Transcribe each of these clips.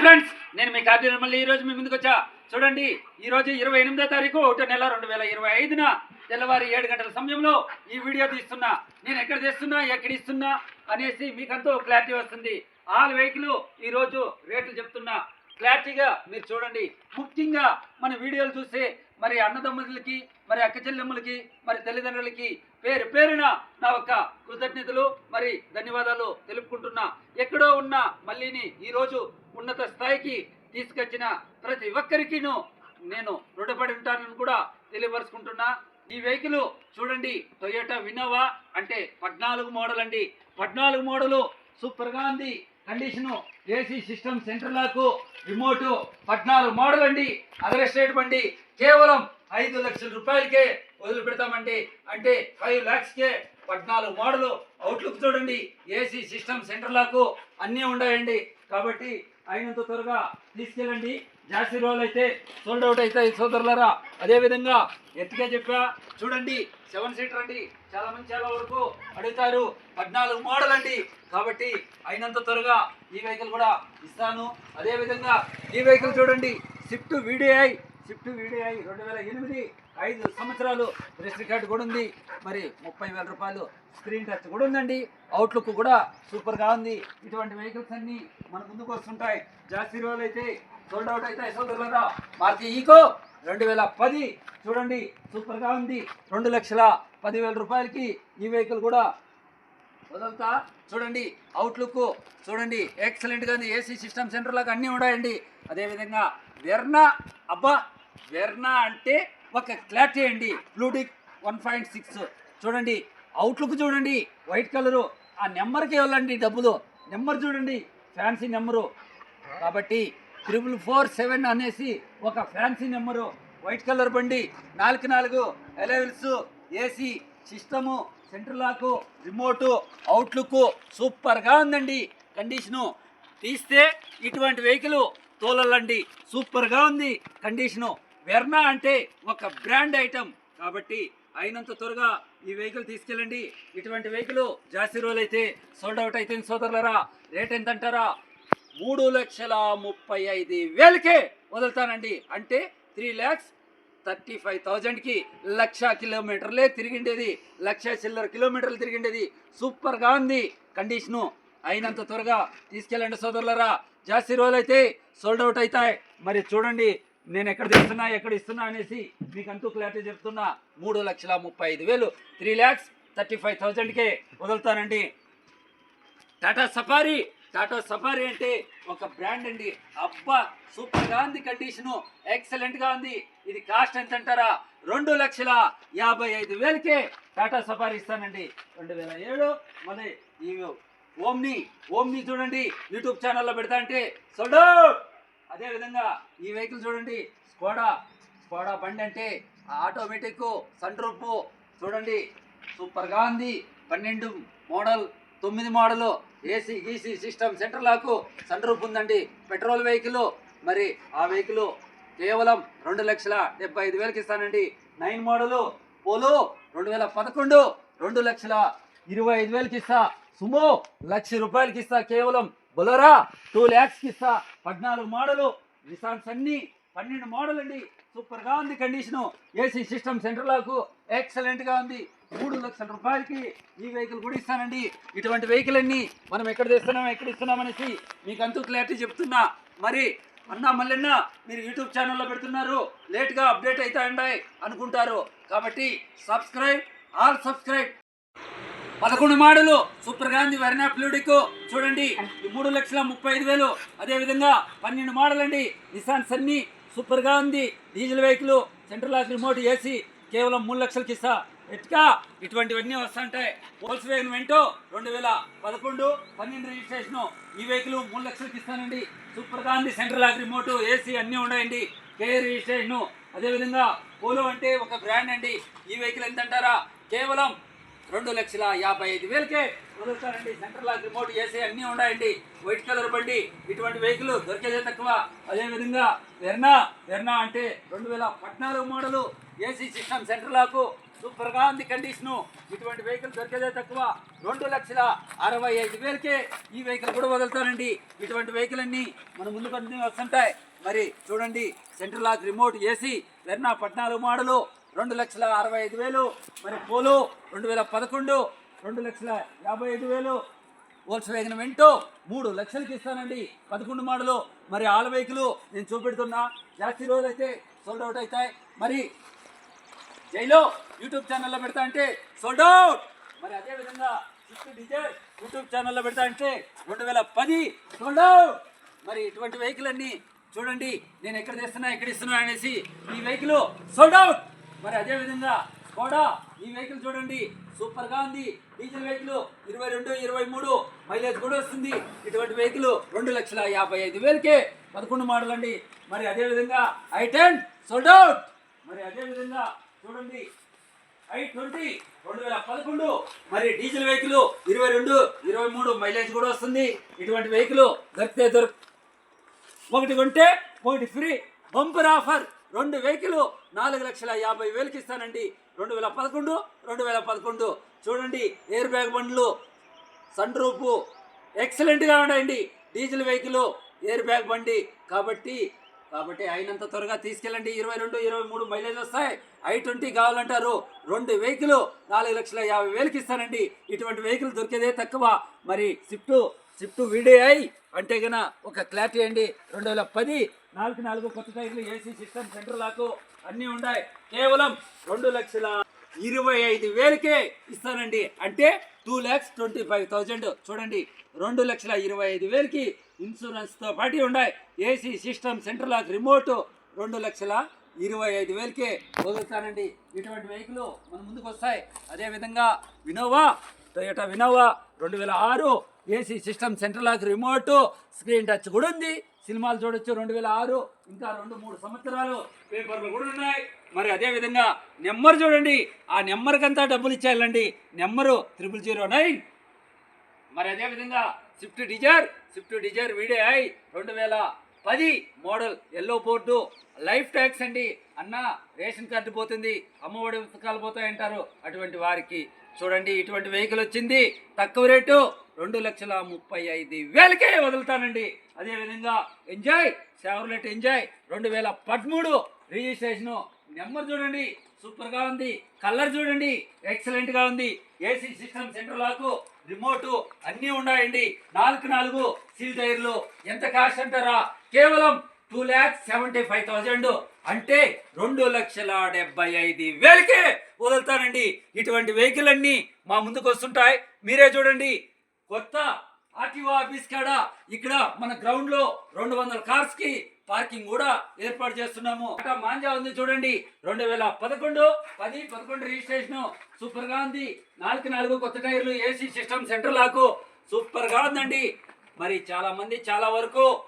Friends నేను మీ కార్తీక మళ్ళీ ఈ రోజు మీ ముందుకు వచ్చా. చూడండి ఈ రోజు ఇరవై ఎనిమిదో తారీఖు ఒకటో నెల రెండు వేల ఇరవై ఐదున తెల్లవారి ఏడు గంటల సమయంలో ఈ వీడియో తీస్తున్నా. నేను ఎక్కడ తీస్తున్నా ఎక్కడ ఇస్తున్నా అనేసి మీకంతా క్లారిటీ వస్తుంది. ఆల్ వెహికల్ ఈ రోజు రేట్లు చెప్తున్నా. క్లారిటీగా మీరు చూడండి. ముఖ్యంగా మన వీడియోలు చూసే మరి అన్నదమ్ములకి మరి అక్క చెల్లెమ్మలకి మరి తల్లిదండ్రులకి పేరు పేరున నా యొక్క కృతజ్ఞతలు మరి ధన్యవాదాలు తెలుపుకుంటున్నా. ఎక్కడో ఉన్న మళ్ళీని ఈరోజు ఉన్నత స్థాయికి తీసుకొచ్చిన ప్రతి ఒక్కరికిను నేను రుణపడి ఉంటానని కూడా తెలియపరుచుకుంటున్నా. ఈ వెహికల్ చూడండి టొయోటా వినోవా అంటే పద్నాలుగు మోడల్ అండి. పద్నాలుగు మోడలు సూపర్గా ఉంది. Condition AC system centre lock remote పద్నాలుగు మోడల్ అండి. అదర్ ఎస్టేట్ బండి కేవలం ఐదు లక్షల రూపాయలకే వదిలి పెడతామండి. అంటే ఫైవ్ ల్యాక్స్కే పద్నాలుగు మోడల్ అవుట్లుక్ చూడండి ఏసీ సిస్టమ్ సెంటర్ లాకు అన్నీ ఉన్నాయండి. కాబట్టి అయినంత త్వరగా తీసుకెళ్ళండి. జాస్తి రోజులు అయితే సోల్డ్ అవుట్ అవుతాయి సోదరులరా. అదేవిధంగా ఎత్తుగా చెప్పా చూడండి సెవెన్ సీటర్ అండి. చాలా మంది చాలా వరకు అడుగుతారు పద్నాలుగు మోడల్ అండి. కాబట్టి అయినంత త్వరగా ఈ వెహికల్ కూడా ఇస్తాను. అదేవిధంగా ఈ వెహికల్ చూడండి స్విఫ్ట్ వీడిఐ షిఫ్ట్ వీడిఐ రెండు వేల ఎనిమిది ఐదు సంవత్సరాలు రిజిస్టర్ కార్డు కూడా ఉంది. మరి ముప్పై వేల రూపాయలు స్క్రీన్ టచ్ కూడా ఉందండి. అవుట్లుక్ కూడా సూపర్గా ఉంది. ఇటువంటి వెహికల్స్ అన్నీ మన ముందుకు వస్తుంటాయి. జాస్తి రోజులు అయితే సోల్డ్ అవుట్ అయితే సోదరులరా మార్చి ఈకో రెండు వేల పది చూడండి సూపర్గా ఉంది. రెండు లక్షల పదివేల రూపాయలకి ఈ వెహికల్ కూడా వదులుతా. చూడండి అవుట్లుక్ చూడండి ఎక్సలెంట్గా ఉంది ఏసీ సిస్టమ్ సెంటర్ లాగా అన్నీ ఉన్నాయండి. అదేవిధంగా వెర్నా అబ్బా వెర్నా అంటే ఒక క్లారిటీ అండి బ్లూడిక్ వన్ పాయింట్ సిక్స్. చూడండి. అవుట్లుక్ చూడండి. వైట్ కలరు ఆ నెంబర్కి ఇవ్వాలండి డబ్బులు. నెంబర్ చూడండి. ఫ్యాన్సీ నెంబరు కాబట్టి త్రిబుల్ ఫోర్ సెవెన్ అనేసి ఒక ఫ్యాన్సీ నెంబరు వైట్ కలర్ బండి. నాలుగు నాలుగు. ఎలెవెల్స్ AC system centre lock remote outlook సూపర్గా ఉందండి. కండిషను తీస్తే ఇటువంటి వెహికల్ తోలలండి. సూపర్గా ఉంది కండిషను. వెర్నా అంటే ఒక బ్రాండ్ ఐటమ్. కాబట్టి అయినంత త్వరగా ఈ వెహికల్ తీసుకెళ్ళండి. ఇటువంటి వెహికల్ జాస్తి రోజులు అయితే సోల్డ్ అవుట్ అయితే సోదరులరా రేట్ ఎంత అంటారా మూడు లక్షల ముప్పై ఐదు వేలకే వదులుతానండి. అంటే త్రీ ల్యాక్స్ థర్టీ ఫైవ్ థౌజండ్కి లక్ష కిలోమీటర్లే తిరిగిండేది. లక్ష చిల్లర కిలోమీటర్లు తిరిగిండేది. సూపర్గా ఉంది కండిషను. అయినంత త్వరగా తీసుకెళ్ళండి సోదరులరా. జాస్తి రోజులైతే సోల్డ్ అవుట్ అవుతాయి. మరి చూడండి నేను ఎక్కడ తెస్తున్నా ఎక్కడ ఇస్తున్నా అనేసి మీకు అంతూ క్లారిటీ చెప్తున్నా. మూడు లక్షల ముప్పై ఐదు వేలు. త్రీ ల్యాక్స్ థర్టీ ఫైవ్ థౌజండ్కే వదులుతానండి. టాటా సఫారీ. టాటా సఫారీ అంటే ఒక బ్రాండ్ అండి. అబ్బా సూపర్గా ఉంది కండిషను ఎక్సలెంట్గా ఉంది. ఇది కాస్ట్ ఎంత అంటారా రెండు లక్షల యాభై ఐదు వేలకే టాటా సఫారీ ఇస్తానండి. రెండు వేల ఏడు మళ్ళీ ఈ ఓమ్ని ఓమ్ని చూడండి యూట్యూబ్ ఛానల్లో పెడతా అంటే సొడో అదే విధంగా ఈ వెహికల్ చూడండి స్కోడా స్కోడా బండి అంటే ఆటోమేటిక్ సన్ చూడండి సూపర్గా ఉంది. పన్నెండు మోడల్ తొమ్మిది మోడల్ ఏసీ గీసీ సిస్టమ్ సెంటర్ లాకు సన్ ఉందండి. పెట్రోల్ వెహికల్ మరి ఆ వెహికల్ కేవలం రెండు లక్షల డెబ్బై ఐదు వేలకి ఇస్తానండి. నైన్ మోడలు పోలో రెండు వేల పదకొండు రెండు లక్షల ఇరవై ఐదు వేలకి ఇస్తా. సుమో లక్ష రూపాయలకి ఇస్తా కేవలం బొలరా టూ ల్యాక్స్కి ఇస్తా పద్నాలుగు మోడలు. నిసాన్స్ అన్ని పన్నెండు మోడల్ అండి సూపర్గా ఉంది కండిషను. ఏసీ సిస్టమ్ సెంటర్ లాకు ఎక్సలెంట్గా ఉంది. మూడు లక్షల రూపాయలకి ఈ వెహికల్ కూడా ఇస్తానండి. ఇటువంటి వెహికల్ అన్ని మనం ఎక్కడ తెస్తున్నాం ఎక్కడ ఇస్తున్నామనేసి మీకు అంతూ క్లారిటీ చెప్తున్నా. మరి అన్నా మల్లెన్న మీరు యూట్యూబ్ ఛానల్లో పెడుతున్నారు. లేట్గా అప్డేట్ అవుతాయండి అనుకుంటారు. కాబట్టి సబ్స్క్రైబ్ ఆల్ సబ్స్క్రైబ్. పదకొండు మాడలు. సూపర్ గాంధీ ఉంది వెర్నా ఫ్లూడిక్ చూడండి మూడు లక్షల ముప్పై ఐదు వేలు. అదేవిధంగా పన్నెండు మోడల్ అండి నిసాన్ సన్నీ సూపర్గా ఉంది diesel vehicle central lock remote AC కేవలం మూడు లక్షలకి ఇస్తా ఎట్కా? ఇటువంటివన్నీ వస్తుంటాయి. పోల్స్ వేగన్ వెంటో రెండు వేల పదకొండు పన్నెండు రిజిస్ట్రేషన్. ఈ వెహికల్ మూడు లక్షలకి ఇస్తానండి సూపర్గా ఉంది సెంట్రల్ లాక్ రిమోట్ ఏసీ అన్నీ ఉన్నాయండి. Care registration. అదేవిధంగా పోలో అంటే ఒక బ్రాండ్ అండి. ఈ వెహికల్ ఎంత అంటారా కేవలం రెండు లక్షల యాభై ఐదు వేలకే వదులుతారండి సెంట్రల్ లాక్ రిమోట్ ఏసీ అన్నీ ఉన్నాయండి. వైట్ కలర్ బండి ఇటువంటి వెహికల్ దొరికేదే తక్కువ. అదేవిధంగా వెర్నా వెర్నా అంటే రెండు వేల పద్నాలుగు మోడలు ఏసీ సిస్టమ్ సెంట్రల్ లాకు. సూపర్గా ఉంది కండిషను. ఇటువంటి వెహికల్ దొరికేదే తక్కువ. రెండు లక్షల అరవై ఐదు వేలకే ఈ వెహికల్ కూడా వదులుతానండి ఇటువంటి వెహికల్ అన్ని మన ముందు వస్తుంటాయి. మరి చూడండి central lock remote AC Verna పద్నాలుగు మోడలు. రెండు లక్షల అరవై ఐదు వేలు. మరి పోలో రెండు వేల పదకొండు. రెండు లక్షల యాభై ఐదు వేలు. వోల్స్ వేగన్ వెంటో మూడు లక్షలకి ఇస్తానండి. పదకొండు మోడలు. మరి ఆల్ వెహికలు నేను చూపెడుతున్నా. జాస్తి రోజులు అయితే సోల్డ్ అవుట్ అవుతాయి. మరి జైలో యూట్యూబ్ ఛానల్లో పెడతా అంటే సోల్డ్ అవుట్ మరి అదేవిధంగా యూట్యూబ్ ఛానల్లో పెడతా అంటే రెండు వేల పది సోల్డ్ అవుట్ మరి ఇటువంటి వెహికల్ అన్నీ చూడండి. నేను ఎక్కడ తెస్తున్నా ఎక్కడ ఇస్తున్నా అనేసి ఈ వెహికల్ సోల్డ్ అవుట్ మరి అదే విధంగా స్కోడా ఈ వెహికల్ చూడండి. సూపర్గా ఉంది. డీజిల్ వెహికల్ ఇరవై రెండు ఇరవై మూడు. మైలేజ్ కూడా వస్తుంది. ఇటువంటి వెహికల్ రెండు లక్షల యాభై ఐదు వేలకే పదకొండు మోడల్ అండి మరి అదే విధంగా ఐ టెన్ సోల్డ్ అవుట్ మరి అదే విధంగా చూడండి. ఐ ట్వంటీ రెండు వేల పదకొండు. మరి డీజిల్ వెహికల్ ఇరవై రెండు ఇరవై మూడు. మైలేజ్ కూడా వస్తుంది. ఇటువంటి వెహికల్ దొరికితే దొరుకు ఒకటి కొంటే ఒకటి ఫ్రీ బంపర్ ఆఫర్ రెండు వెహికల్ నాలుగు లక్షల యాభై వేలకి ఇస్తానండి. రెండు వేల పదకొండు రెండు వేల పదకొండు. చూడండి ఎయిర్ బ్యాగ్ బండ్లు సన్ రూపు ఎక్సలెంట్గా ఉన్నాయండి. డీజిల్ వెహికల్ ఎయిర్ బ్యాగ్ బండి. కాబట్టి కాబట్టి అయినంత త్వరగా తీసుకెళ్ళండి. ఇరవై రెండు ఇరవై మూడు మైలేజ్ వస్తాయి. ఐ ట్వంటీ కావాలంటారు. రెండు వెహికల్ నాలుగు లక్షల యాభై వేలకి ఇస్తానండి. ఇటువంటి వెహికల్ దొరికేదే తక్కువ. మరి స్విఫ్ట్ స్విఫ్ట్ వీడియో అంటే గన ఒక క్లారిటీ అండి. రెండు వేల పది నాలుగు నాలుగు కొత్త టైర్లు ఏసీ సిస్టమ్ సెంటర్ లాకు అన్నీ ఉన్నాయి కేవలం రెండు లక్షల ఇరవై ఐదు వేలకే ఇస్తానండి. అంటే two lakhs twenty five thousand. చూడండి రెండు లక్షల ఇరవై ఐదు వేలకి ఇన్సూరెన్స్తో పాటు ఉన్నాయి AC system centre lock remote రెండు లక్షల ఇరవై ఐదు వేలకే వదులుతానండి. ఇటువంటి వెహికల్ మన ముందుకు వస్తాయి. అదేవిధంగా వినోవా టొయోటా వినోవా రెండు వేల ఆరు AC system centre lock remote screen touch కూడా ఉంది. సినిమాలు చూడొచ్చు రెండు వేల ఆరు ఇంకా రెండు మూడు సంవత్సరాలు పేపర్లు కూడా ఉన్నాయి. మరి అదేవిధంగా నెంబర్ చూడండి. ఆ నెంబర్కంతా డబ్బులు ఇచ్చేయాలండి. Number triple zero nine. మరి అదే విధంగా Swift Dzire Swift Dzire VDI రెండు వేల పది model yellow board. Life tax అండి. అన్న రేషన్ కార్డు పోతుంది. అమ్మఒడి పుస్తకాలు పోతాయంటారు. అటువంటి వారికి చూడండి ఇటువంటి వెహికల్ వచ్చింది. తక్కువ రేటు రెండు లక్షల ముప్పై ఐదు వేలకే వదులుతానండి. అదేవిధంగా ఎంజాయ్ సెవెర్లెట్ ఎంజాయ్ రెండు వేల పదమూడు రిజిస్ట్రేషను. నెంబర్ చూడండి సూపర్గా ఉంది. కలర్ చూడండి ఎక్సలెంట్గా ఉంది. AC system centre lock remote అన్నీ ఉన్నాయండి. నాలుగు నాలుగు సీల్ టైర్లు. ఎంత కాస్ట్ అంటారా? కేవలం two lakhs seventy five thousand అంటే రెండు లక్షల డెబ్బై ఐదు వేలకే వదులుతానండి. ఇటువంటి వెహికల్ అన్నీ మా ముందుకు వస్తుంటాయి. మీరే చూడండి. కొత్త ఆర్టీఓ ఆఫీస్ కాడ ఇక్కడ మన గ్రౌండ్లో రెండు వందల కార్స్కి పార్కింగ్ కూడా ఏర్పాటు చేస్తున్నాము. అక్కడ మాంజా ఉంది చూడండి. రెండు వేల పదకొండు పది పదకొండు రిజిస్ట్రేషన్. సూపర్గా ఉంది. నాలుగు నాలుగు కొత్త టైర్లు ఏసీ సిస్టమ్ సెంటర్ లాకు. సూపర్గా ఉందండి. మరి చాలా మంది చాలా వరకు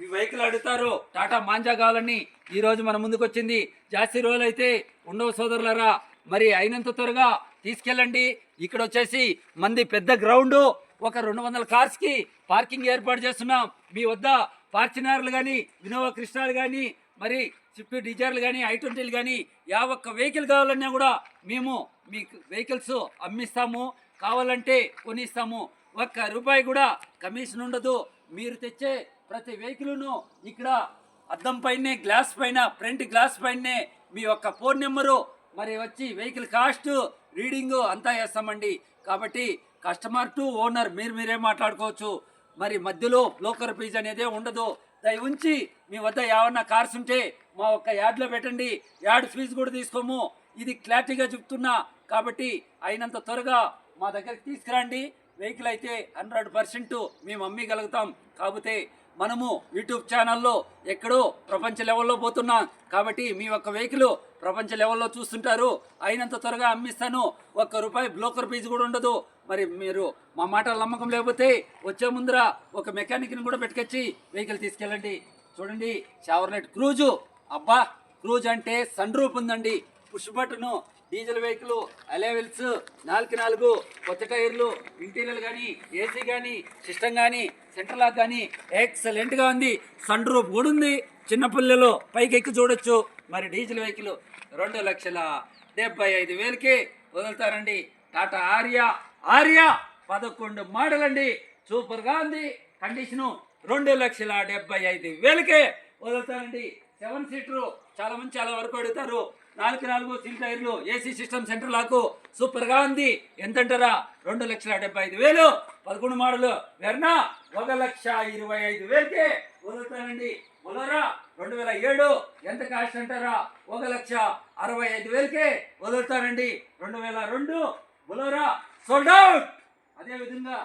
ఈ వెహికల్ అడుగుతారు టాటా మాంజా కావాలని. ఈరోజు మన ముందుకు వచ్చింది జాస్తి రోజులు అయితే ఉండవు సోదరులరా. మరి అయినంత త్వరగా తీసుకెళ్ళండి. ఇక్కడ వచ్చేసి మంది పెద్ద గ్రౌండ్. ఒక రెండు వందల కార్స్కి పార్కింగ్ ఏర్పాటు చేస్తున్నాం. మీ వద్ద ఫార్చునర్లు కానీ వినోవా కృష్ణాలు కానీ మరి స్విఫ్ట్ డిజైర్లు కానీ ఐ ట్వంటీలు కానీ యా ఒక్క వెహికల్ కావాలన్నా కూడా మేము మీకు వెహికల్స్ అమ్మిస్తాము. కావాలంటే కొనిస్తాము. ఒక్క రూపాయి కూడా కమిషన్ ఉండదు. మీరు తెచ్చే ప్రతి వెహికల్ను ఇక్కడ అద్దం పైనే గ్లాస్ పైన ఫ్రంట్ గ్లాస్ పైనే మీ యొక్క ఫోన్ నెంబరు మరి వచ్చి వెహికల్ కాస్ట్ రీడింగు అంతా వేస్తామండి. కాబట్టి కస్టమర్ టు ఓనర్ మీరు మీరే మాట్లాడుకోవచ్చు. మరి మధ్యలో బ్లోకర్ ఫీజు అనేది ఉండదు. దయ ఉంచి మీ వద్ద ఏమన్నా కార్స్ ఉంటే మా ఒక్క యాడ్లో పెట్టండి. యాడ్ ఫీజు కూడా తీసుకోము. ఇది క్లారిటీగా చెప్తున్నా. కాబట్టి అయినంత త్వరగా మా దగ్గరికి తీసుకురండి. వెహికల్ అయితే హండ్రెడ్ పర్సెంట్ మేము అమ్మగలుగుతాం. కాకపోతే మనము యూట్యూబ్ ఛానల్లో ఎక్కడో ప్రపంచ లెవెల్లో పోతున్నాం కాబట్టి మీ ఒక్క వెహికల్ ప్రపంచ లెవెల్లో చూస్తుంటారు. అయినంత త్వరగా అమ్మిస్తాను. ఒక్క రూపాయి బ్లోకర్ ఫీజు కూడా ఉండదు. మరి మీరు మా మాటలు నమ్మకం లేకపోతే వచ్చే ముందర ఒక మెకానిక్ని కూడా పెట్టుకొచ్చి వెహికల్ తీసుకెళ్ళండి. చూడండి షవర్లెట్ క్రూజు. అబ్బా క్రూజ్ అంటే సన్ రూప్ ఉందండి. Push button diesel vehicle alloy wheels నాలుగు నాలుగు కొత్త టైర్లు ఇంటీరియర్ కానీ ఏసీ కానీ సిస్టమ్ కానీ సెంటర్ లాక్ కానీ ఎక్సలెంట్గా ఉంది. సన్ రూప్ కూడా ఉంది. చిన్న పిల్లలు పైకి ఎక్కి చూడొచ్చు. మరి డీజిల్ వెహికల్ రెండు లక్షల డెబ్బై ఐదు వేలకి వదులుతారండి. టాటా ఆర్యా ఆర్యా పదకొండు మోడల్ అండి సూపర్గా ఉంది. కండిషను రెండు లక్షల డెబ్బై ఐదు వేలకే వదులుతారండి. సెవెన్ సీటరు చాలా మంది చాలా వరకు అడుగుతారు. నాలుగు నాలుగు సీల్ టైర్లు ఏసీ సిస్టమ్ సెంటర్ లాకు సూపర్గా ఉంది. ఎంత అంటారా రెండు లక్షల డెబ్బై ఐదు వేలు. పదకొండు మోడలు. వెర్నా? ఒక లక్ష ఇరవై ఐదు వేలకే. వదులుతానండి బొలోరా రెండు వేల ఏడు. ఎంత కాస్ట్ అంటారా? ఒక లక్ష అరవై ఐదు వేలకే. వదులుతానండి రెండు వేల రెండు. బొలోరా సోల్డ్ అవుట్ అదే విధంగా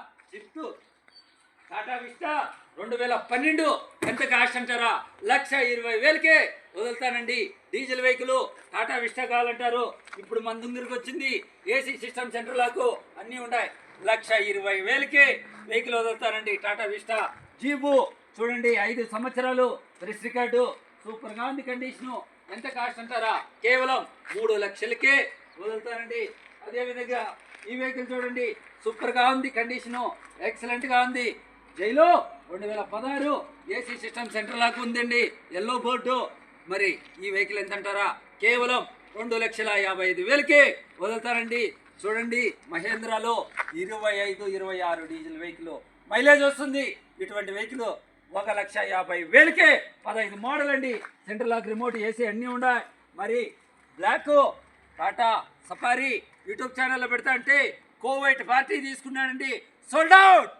టాటా విస్టా రెండు వేల పన్నెండు ఎంత కాస్ట్ అంటారా లక్ష ఇరవై వేలకే వదులుతానండి. డీజిల్ వెహికల్ టాటా విస్టా కావాలంటారు. ఇప్పుడు మన దగ్గరికి వచ్చింది ఏసీ సిస్టమ్ సెంటర్ లాకు అన్నీ ఉన్నాయి. లక్ష ఇరవై వేలకే వెహికల్ వదులుతానండి టాటా విస్టా. జీబు చూడండి ఐదు సంవత్సరాలు ప్రెస్ రికార్డు. సూపర్గా ఉంది కండిషను. ఎంత కాస్ట్ అంటారా కేవలం మూడు లక్షలకే వదులుతానండి. అదేవిధంగా ఈ వెహికల్ చూడండి సూపర్గా ఉంది కండిషను. ఎక్సలెంట్గా ఉంది. జైలో రెండు వేల పదహారు ఏసీ సిస్టమ్ సెంటర్ లాగా ఉందండి. ఎల్లో బోర్డు మరి ఈ వెహికల్ ఎంత అంటారా కేవలం రెండు లక్షల యాభై ఐదు వేలకే వదులుతారండి. చూడండి మహేంద్రాలో ఇరవై ఐదు ఇరవై ఆరు డీజిల్ వెహికల్ మైలేజ్ వస్తుంది. ఇటువంటి వెహికల్ ఒక లక్ష యాభై వేలకే పదహైదు మోడల్ అండి సెంట్రల్ లాక్ రిమోట్ ఏసీ అన్నీ ఉన్నాయి. మరి బ్లాక్ టాటా సఫారీ యూట్యూబ్ ఛానల్లో పెడతా అంటే కోవైట్ పార్టీ తీసుకున్నానండి సోల్డ్ అవుట్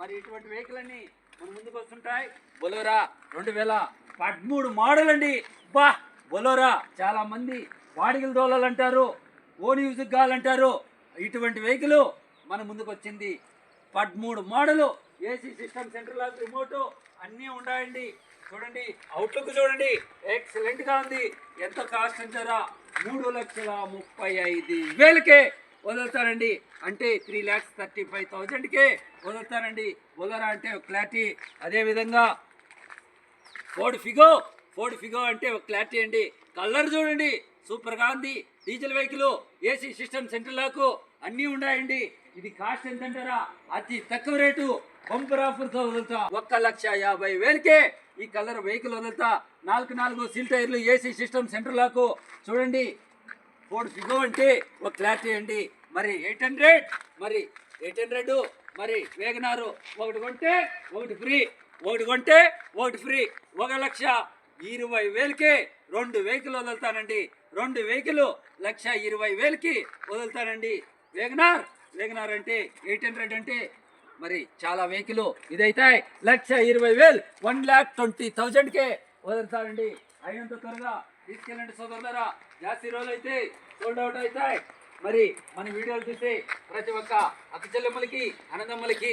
మరి ఇటువంటి వెహికల్ అన్ని మన ముందుకు వస్తుంటాయి. బొలోరా రెండు వేల పదమూడు మోడల్ అండి. బా బొలోరా చాలా మంది వాడిగల దోలాలంటారు అంటారు ఓన్ యూజ్కి కావాలంటారు ఇటువంటి వెహికల్ మన ముందుకు వచ్చింది. పదమూడు model AC system central off remote అన్నీ ఉన్నాయండి. చూడండి అవుట్లుక్ చూడండి. ఎక్సలెంట్గా ఉంది. ఎంత కాస్ట్ అంటారా? మూడు లక్షల ముప్పై ఐదు వేలకే వదులుతారండి. అంటే త్రీ ల్యాక్స్ థర్టీ ఫైవ్ థౌజండ్కే వదులుతారండి. వదలరా అంటే ఒక క్లారిటీ అదేవిధంగా ఫోర్డ్ ఫిగో ఫోర్డ్ ఫిగో అంటే ఒక క్లారిటీ అండి. కలర్ చూడండి. సూపర్గా ఉంది. Diesel vehicle AC system centre lock అన్నీ ఉన్నాయండి. ఇది కాస్ట్ ఎంత అంటారా అతి తక్కువ రేటు. బంపర్ ఆఫర్తో వదులుతా. ఒక్క లక్ష యాభై వేలకే ఈ కలర్ వెహికల్ వదులుతా. నాలుగు నాలుగు సీల్ టైర్లు ఏసీ సిస్టమ్ సెంటర్ లాకు చూడండి. ఫోర్ ఫిగో అంటే ఒక క్లారిటీ అండి. మరి ఎయిట్ హండ్రెడ్ మరి ఎయిట్ హండ్రెడ్ మరి వేగనారు. ఒకటి కొంటే ఒకటి ఫ్రీ. ఒకటి కొంటే ఒకటి ఫ్రీ. ఒక లక్ష ఇరవై వేలకే రెండు వెహికల్ వదులుతానండి. రెండు వెహికల్ లక్ష ఇరవై వేలకి వదులుతానండి. వేగనార్ వేగనార్ అంటే ఎయిట్ హండ్రెడ్ అంటే మరి చాలా వెహికల్ ఇదైతే లక్ష ఇరవై వేలు వన్ ల్యాక్ ట్వంటీ థౌజండ్కే వదులుతానండి. అయినంత త్వరగా తీసుకెళ్ళండి సోదరులారా. జాస్తి రోజులు అయితే సోల్డ్ అవుట్ అవుతాయి మరి మన వీడియోలు చూసి ప్రతి ఒక్క అక్క చెల్లెమ్మలకి అన్నదమ్మలకి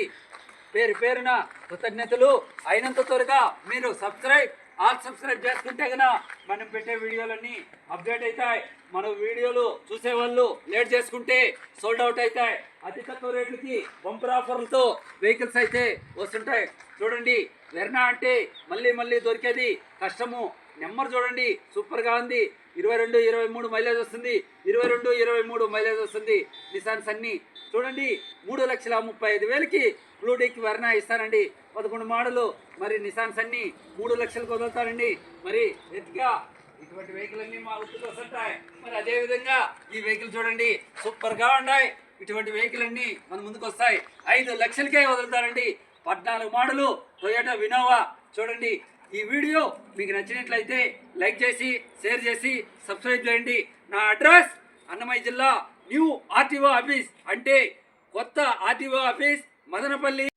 పేరు పేరున కృతజ్ఞతలు. అయినంత త్వరగా మీరు సబ్స్క్రైబ్ ఆల్ సబ్స్క్రైబ్ చేసుకుంటే కనుక మనం పెట్టే వీడియోలన్నీ అప్డేట్ అవుతాయి మన వీడియోలు చూసే వాళ్ళు లేట్ చేసుకుంటే సోల్డ్ అవుట్ అవుతాయి అతి తక్కువ రేట్లకి బంపర్ ఆఫర్లతో వెహికల్స్ అయితే వస్తుంటాయి. చూడండి వెర్నా అంటే మళ్ళీ మళ్ళీ దొరికేది కష్టము. నెంబర్ చూడండి సూపర్గా ఉంది. ఇరవై రెండు ఇరవై మూడు మైలేజ్ వస్తుంది. ఇరవై రెండు ఇరవై మూడు మైలేజ్ వస్తుంది. నిసాన్స్ అన్ని చూడండి మూడు లక్షల ముప్పై ఐదు వేలకి బ్లూడిక్ వెర్నా ఇస్తానండి పదకొండు మోడలు మరి నిసాన్స్ అన్ని మూడు లక్షలకు వదులుతారండి. మరి ఎత్తుగా ఇటువంటి వెహికల్ అన్ని మా ఉత్తుకు వస్తుంటాయి. మరి అదేవిధంగా ఈ వెహికల్ చూడండి సూపర్గా ఉన్నాయి. ఇటువంటి వెహికల్ అన్ని మన ముందుకు వస్తాయి. ఐదు లక్షలకే వదులుతారండి. పద్నాలుగు మోడలు టొయోటా వినోవా చూడండి ఈ వీడియో మీకు నచ్చినట్లయితే లైక్ చేసి షేర్ చేసి సబ్స్క్రైబ్ చేయండి. నా అడ్రస్ అన్నమయ్య జిల్లా న్యూ ఆర్టీఓ ఆఫీస్. అంటే కొత్త ఆర్టీఓ ఆఫీస్ మదనపల్లి.